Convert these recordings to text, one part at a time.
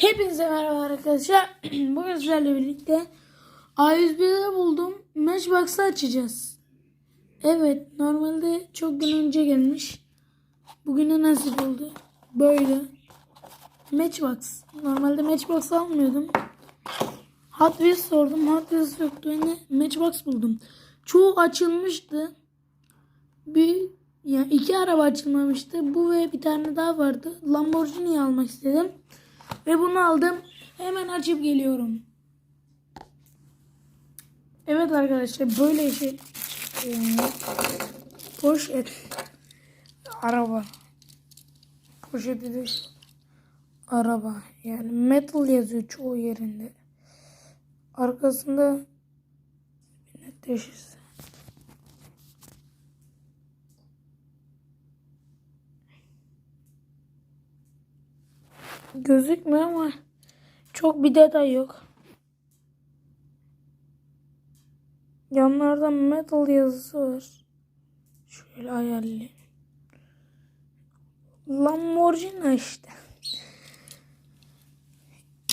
Hepinize merhaba arkadaşlar. Bugün sizlerle birlikte A101'de buldum. Matchbox'ı açacağız. Evet normalde çok gün önce gelmiş. Bugüne nasip oldu. Böyle. Matchbox. Normalde Matchbox almıyordum. Hot Wheels sordum. Hot Wheels yoktu. Yine Matchbox buldum. Çoğu açılmıştı. Bir yani iki araba açılmamıştı. Bu ve bir tane daha vardı. Lamborghini almak istedim. Ve bunu aldım. Hemen açıp geliyorum. Evet arkadaşlar böyle şey Ee, poşet araba poşeti de araba yani metal yazıyor çoğu yerinde arkasında bir gözükmüyor ama çok bir detay yok. Yanlarda metal yazısı var. Şöyle ayarlayayım. Lamborghini işte.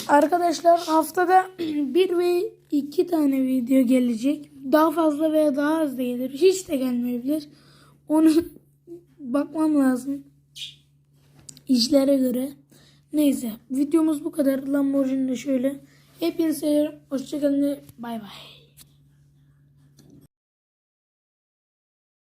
Arkadaşlar haftada bir ve iki tane video gelecek. Daha fazla veya daha az da gelir. Hiç de gelmeyebilir. Onu bakmam lazım. İşlere göre. Neyse videomuz bu kadar. Lamborghini de şöyle. Seviyorum. Hoşçakalın. Bay bay.